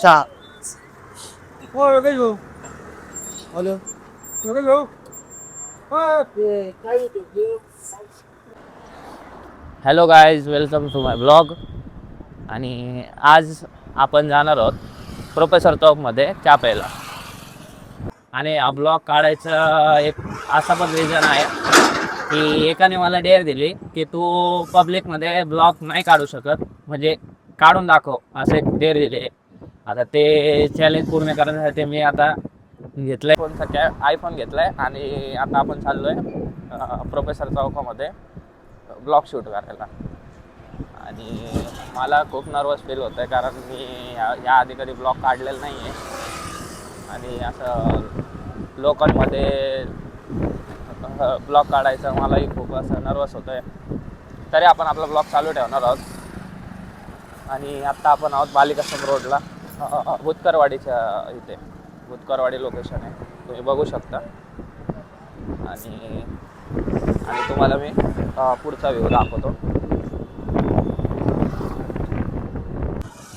चहा हो योगेश भाऊ हॅलो योगेश भाऊ हा, ते काय होतं ते? Hello guys welcome to my blog आणि आज आपण जाणार आहोत प्रोफेसर चौकमध्ये चहा प्यायला आणि हा ब्लॉग काढायचा एक असा पण रिझन आहे की एकाने मला डेअर दिली की तू पब्लिकमध्ये ब्लॉग नाही काढू शकत. म्हणजे काढून दाखव असे एक डेअर दिले. आता ते चॅलेंज पूर्ण करण्यासाठी मी आता घेतलाय. फोन सध्या आयफोन घेतलाय आणि आता आपण चाललोय प्रोफेसर चौकामध्ये ब्लॉग शूट करायला. आणि मला खूप नर्वस फील होतं आहे कारण मी या आधी कधी ब्लॉग काढलेला नाही आहे आणि असं लोकलमध्ये ब्लॉग काढायचं मलाही खूप असं नर्वस होतं आहे तरी आपण आपला ब्लॉग चालू ठेवणार आहोत. आणि आत्ता आपण आहोत बालिकाश्रम रोडला भुतकरवाडीच्या इथे. भूतकरवाडी लोकेशन आहे. तुम्ही बघू शकता. आणि आणि तुम्हाला मी पुढचा व्ह्यू दाखवतो.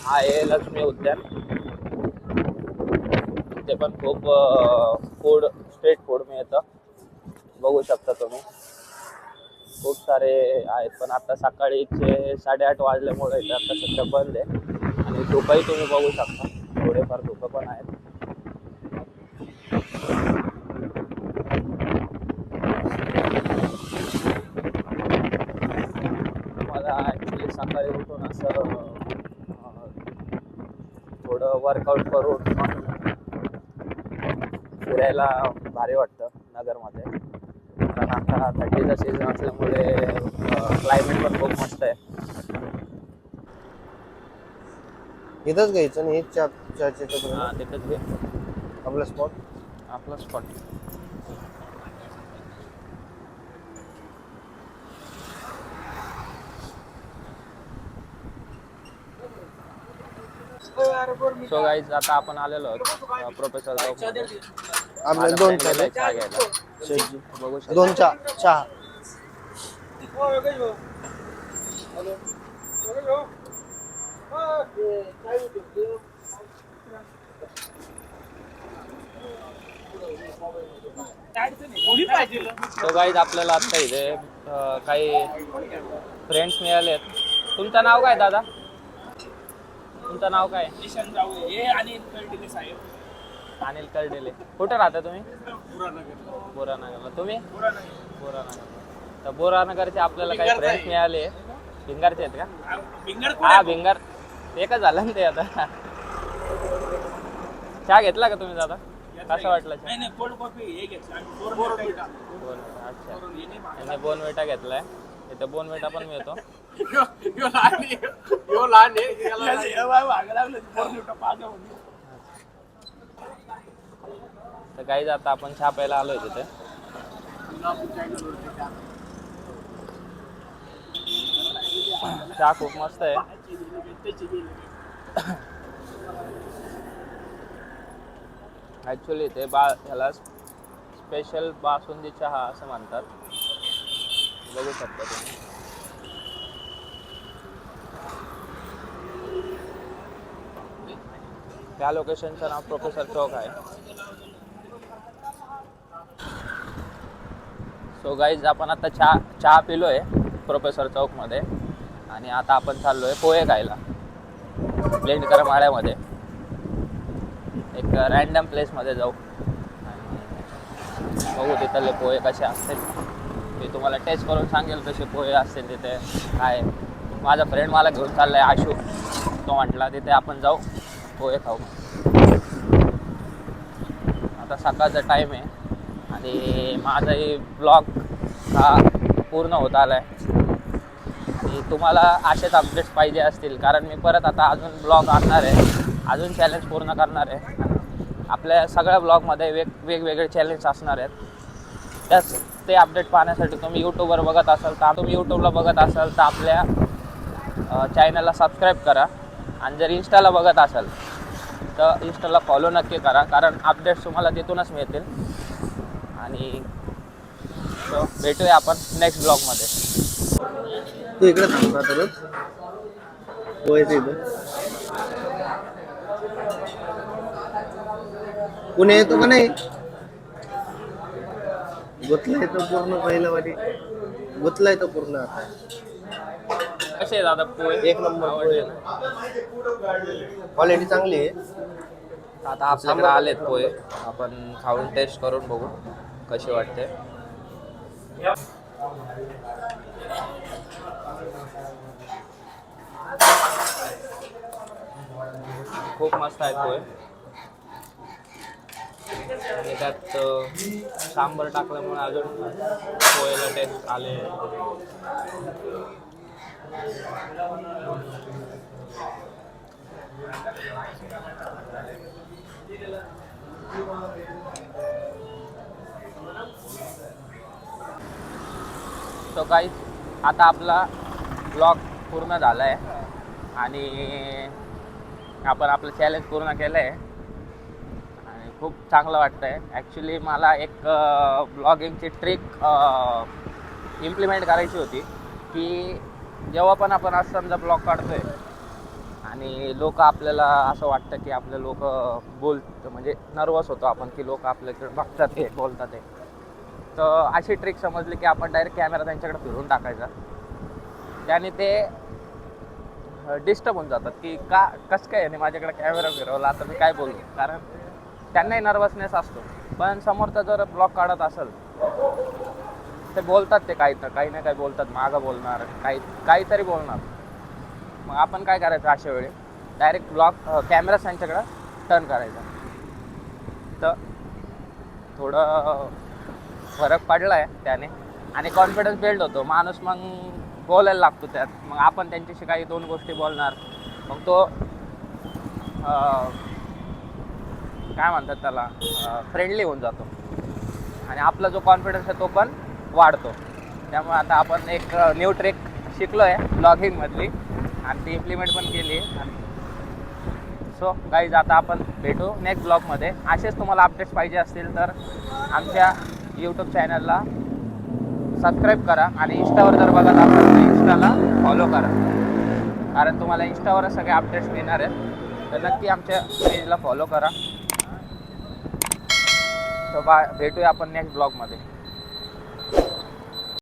हा आहे लक्ष्मी उद्यान. तिथे पण खूप फूड स्ट्रीट फूड मिळतं. बघू शकता तुम्ही. खूप सारे आहेत. पण आता सकाळीचे साडेआठ वाजल्यामुळे इथे आता सध्या बंद आहे. आणि टोकाही तुम्ही बघू शकता. थोडेफार धुकं पण आहेत. मला ॲक्च्युली सकाळी उठून असं थोडं वर्कआउट करून फिरायला भारी वाटतं नगरमध्ये. कारण आता थंडीचा सीझन असल्यामुळे क्लायमेट पण खूप मस्त आहे. इथंच घ्यायचं नाही चहा चहाचे हा, तिथेच घे. आपला स्पॉट आपला स्पॉट सो गाईज आता आपण आलेलो आहोत प्रोफेसर आपल्याला दोन चहा. द्या. चहा घ्यायला. शेठजी. बघू शकता. दोन चहा. चहा. गाईज आपल्याला आत्ता इथे अं, काही फ्रेंड्स मिळालेत. तुमचं नाव काय दादा? तुमचं नाव काय? अनिल कर्डिले कुठे राहता तुम्ही? बोरानगरला. तुम्ही? बोरानगर. तर बोरानगरचे आपल्याला काही फ्रेंड्स मिळाले. भिंगारचे आहेत का? हा भिंगार. एकच झालं ना ते आता. चहा घेतला का तुम्ही दादा? कसं वाटलं चहा? बोन अच्छा. यांनी बोनवेटा घेतलाय. इथं बोनवेटा पण मिळतो. तर काही आता आपण चहा प्यायला आलोय तिथे. चहा खूप मस्त आहे. ॲक्च्युली ते बा ह्याला स्पेशल बासुंदी चहा असं म्हणतात. बघू शकता तुम्ही. त्या लोकेशनचं नाव प्रोफेसर चौक आहे. सो गाईज आपण आता चहा चहा पिलो आहे प्रोफेसर चौकमध्ये आणि आता आपण चाललोय पोहे खायला. लेंडकर माळ्यामध्ये. एक रॅन्डम प्लेसमध्ये जाऊ. आणि बघू तिथले पोहे कसे असतील. मी तुम्हाला टेस्ट करून सांगेल कसे पोहे असतील तिथे काय. माझा फ्रेंड मला घेऊन चाललाय आशू. तो म्हटला तिथे आपण जाऊ पोहे खाऊ. आता सकाळचा टाईम आहे. आणि माझाही ब्लॉग हा पूर्ण होत आला आहे तुम्हाला असेच अपडेट्स पाहिजे असतील. कारण मी परत आता अजून ब्लॉग आणणार आहे. अजून चॅलेंज पूर्ण करणार आहे. आपल्या सगळ्या ब्लॉगमध्ये वेग वेगवेगळे चॅलेंज असणार आहेत. त्याच ते अपडेट पाहण्यासाठी तुम्ही यूट्यूबवर बघत असाल तर तुम्ही यूट्यूबला बघत असाल तर आपल्या चॅनलला सबस्क्राईब करा. आणि जर इन्स्टाला बघत असाल तर इन्स्टाला फॉलो नक्की करा. कारण अपडेट्स तुम्हाला तिथूनच मिळतील. आणि भेटूया आपण नेक्स्ट ब्लॉगमध्ये तू इकडे थांब ना तरच पोहेचं इथं पुणे येतो का नाही? गुतलाय तो पूर्ण पहिलं वाटी गुतलाय तो पूर्ण आता. कसे दादा पोहे? एक नंबर ना? क्वालिटी चांगली आहे. आता आपल्याकडे आलेत पोहे. आपण खाऊन टेस्ट करून बघू कसे वाटते. खूप मस्त आहे पोहे. आणि त्यात सांबर टाकल्यामुळे अजून पोहेला टेस्ट आले. तो काही आता आपला ब्लॉग पूर्ण झाला आहे आणि आपण आपलं चॅलेंज पूर्ण केलं आहे आणि खूप चांगलं वाटतं आहे ॲक्च्युली मला एक ब्लॉगिंगची ट्रिक इम्प्लिमेंट करायची होती की जेव्हा पण आपण असं समजा ब्लॉग काढतोय आणि लोक आपल्याला असं वाटतं की आपले लोक बोल म्हणजे नर्वस होतो आपण की लोक आपल्याकडे बघतात हे बोलतात हे तर अशी ट्रिक समजली की आपण डायरेक्ट कॅमेरा त्यांच्याकडे फिरून टाकायचा. त्याने ते डिस्टर्ब होऊन जातात की का कसं काय याने माझ्याकडे कॅमेरा फिरवला आता मी काय बोलू? कारण त्यांनाही नर्वसनेस असतो. पण समोरचा जर ब्लॉग काढत असेल ते बोलतात ते काही ना काही ना काही बोलतात मागं बोलणार काही काहीतरी बोलणार. मग आपण काय करायचं अशा वेळी? डायरेक्ट ब्लॉक कॅमेरा त्यांच्याकडं टर्न करायचा. तर थोडं फरक पडला आहे त्याने. आणि कॉन्फिडन्स बिल्ड होतो. माणूस मग बोलायला लागतो त्यात. मग आपण त्यांच्याशी काही दोन गोष्टी बोलणार. मग तो काय म्हणतात त्याला? फ्रेंडली होऊन जातो. आणि आपला जो कॉन्फिडन्स आहे तो पण वाढतो. त्यामुळे आता आपण एक न्यू ट्रेक शिकलो आहे ब्लॉगिंगमधली आणि ती इम्प्लिमेंट पण केली आहे. आणि सो गाईज आता आपण भेटू नेक्स्ट ब्लॉगमध्ये असेच तुम्हाला अपडेट्स पाहिजे असतील तर आमच्या यूट्यूब चॅनलला सबस्क्राईब करा आणि इंस्टावर जर बघत असाल तर इंस्टाला फॉलो करा. कारण तुम्हाला इंस्टावरच सगळे अपडेट्स मिळणार आहेत. तर नक्की आमच्या पेजला फॉलो करा. तर बा भेटूया आपण नेक्स्ट ब्लॉगमध्ये